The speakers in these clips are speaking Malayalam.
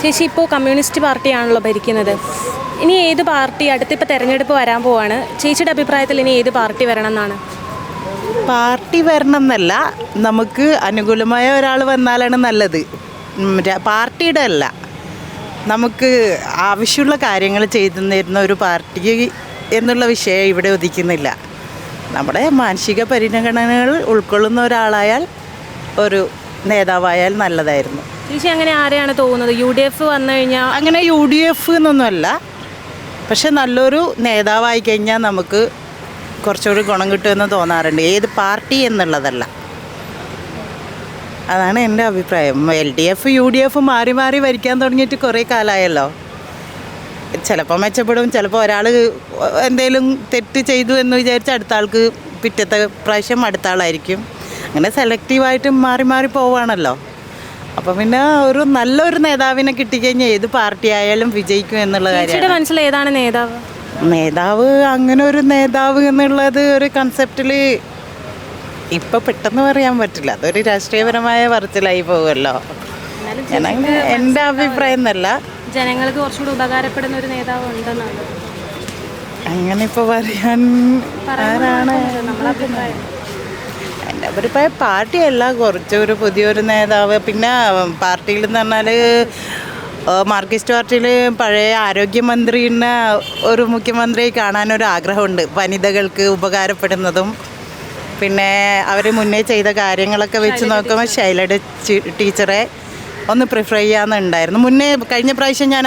ചേച്ചി ഇപ്പോൾ കമ്മ്യൂണിസ്റ്റ് പാർട്ടിയാണല്ലോ ഭരിക്കുന്നത്. ഇനി ഏത് പാർട്ടി അടുത്തിപ്പോൾ തെരഞ്ഞെടുപ്പ് വരാൻ പോവാണ്? ചേച്ചിയുടെ അഭിപ്രായത്തിൽ ഇനി ഏത് പാർട്ടി വരണം എന്നാണ് പാർട്ടി വരണം എന്നല്ല നമുക്ക് അനുകൂലമായ ഒരാൾ വന്നാലാണ് നല്ലത്. പാർട്ടിയുടെ അല്ല. നമുക്ക് ആവശ്യമുള്ള കാര്യങ്ങൾ ചെയ്തു തരുന്ന ഒരു പാർട്ടി എന്നുള്ള വിഷയം ഇവിടെ ഉദിക്കുന്നില്ല. നമ്മുടെ മാനസിക പരിഗണനകൾ ഉൾക്കൊള്ളുന്ന ഒരാളായാൽ ഒരു നേതാവായാൽ നല്ലതായിരുന്നു. ചേച്ചി അങ്ങനെ ആരെയാണ് തോന്നുന്നത്? യു ഡി എഫ് വന്നു കഴിഞ്ഞാൽ അങ്ങനെ യു ഡി എഫ് എന്നൊന്നുമല്ല. പക്ഷെ നല്ലൊരു നേതാവായി കഴിഞ്ഞാൽ നമുക്ക് കുറച്ചുകൂടി ഗുണം കിട്ടുമെന്ന് തോന്നാറുണ്ട്. ഏത് പാർട്ടി എന്നുള്ളതല്ല. അതാണ് എന്റെ അഭിപ്രായം. L D F U D F മാറി മാറി ഭരിക്കാൻ തുടങ്ങിയിട്ട് കുറേ കാലമായല്ലോ. ചിലപ്പോൾ മെച്ചപ്പെടും ചിലപ്പോൾ ഒരാൾ എന്തെങ്കിലും തെറ്റ് ചെയ്തു എന്ന് വിചാരിച്ച് അടുത്ത ആൾക്ക് പിറ്റത്തെ പ്രാവശ്യം അടുത്ത ആളായിരിക്കും. അങ്ങനെ സെലക്റ്റീവായിട്ട് മാറി മാറി പോവുകയാണല്ലോ. അപ്പം പിന്നെ ഒരു നല്ലൊരു നേതാവിനെ കിട്ടിക്കഴിഞ്ഞാൽ ഏത് പാർട്ടി ആയാലും വിജയിക്കും എന്നുള്ള കാര്യം മനസ്സിൽ ഏതാണ് നേതാവ്? നേതാവ് അങ്ങനെ ഒരു നേതാവ് എന്നുള്ളത് ഒരു കൺസെപ്റ്റിൽ ഇപ്പം പെട്ടെന്ന് പറയാൻ പറ്റില്ല. അതൊരു രാഷ്ട്രീയപരമായ പറച്ചിലായി പോകുമല്ലോ. എന്റെ എന്റെ അഭിപ്രായം എന്നല്ല. ജനങ്ങൾക്ക് കുറച്ചുകൂടി ഉപകാരപ്പെടുന്ന ഒരു നേതാവ് ഉണ്ടെന്നാണ് അങ്ങനെ ഇപ്പോൾ പറയാൻ ആരാണ്? നമ്മളെ അഭിപ്രായം പാർട്ടിയല്ല കുറച്ചൊരു പുതിയൊരു നേതാവ്. പിന്നെ പാർട്ടിയിൽ എന്ന് പറഞ്ഞാൽ മാർക്സിസ്റ്റ് പാർട്ടിയിൽ പഴയ ആരോഗ്യമന്ത്രിനെ ഒരു മുഖ്യമന്ത്രിയെ കാണാനൊരു ആഗ്രഹമുണ്ട്. വനിതകൾക്ക് ഉപകാരപ്പെടുന്നതും. പിന്നെ അവർ മുന്നേ ചെയ്ത കാര്യങ്ങളൊക്കെ വെച്ച് നോക്കുമ്പോൾ ശൈലജ ടീച്ചറെ ഒന്ന് പ്രിഫർ ചെയ്യാമെന്നുണ്ടായിരുന്നു മുന്നേ കഴിഞ്ഞ പ്രാവശ്യം ഞാൻ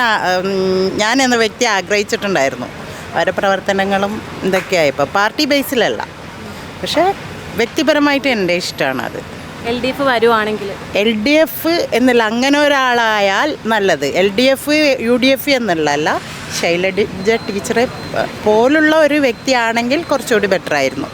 ഞാൻ എന്ന വ്യക്തി ആഗ്രഹിച്ചിട്ടുണ്ടായിരുന്നു. അവരുടെ പ്രവർത്തനങ്ങളും ഇതൊക്കെയായപ്പോൾ പാർട്ടി ബേസിലല്ല പക്ഷേ വ്യക്തിപരമായിട്ട് എന്റെ ഇഷ്ടമാണ് അത്. എൽ ഡി എഫ് വരുവാണെങ്കിൽ? എൽ ഡി എഫ് എന്നുള്ള അങ്ങനെ ഒരാളായാൽ നല്ലത്. L D F U D F എന്നുള്ളതല്ല ശൈലജ ടീച്ചറെ പോലുള്ള ഒരു വ്യക്തിയാണെങ്കിൽ കുറച്ചുകൂടി ബെറ്റർ ആയിരുന്നു.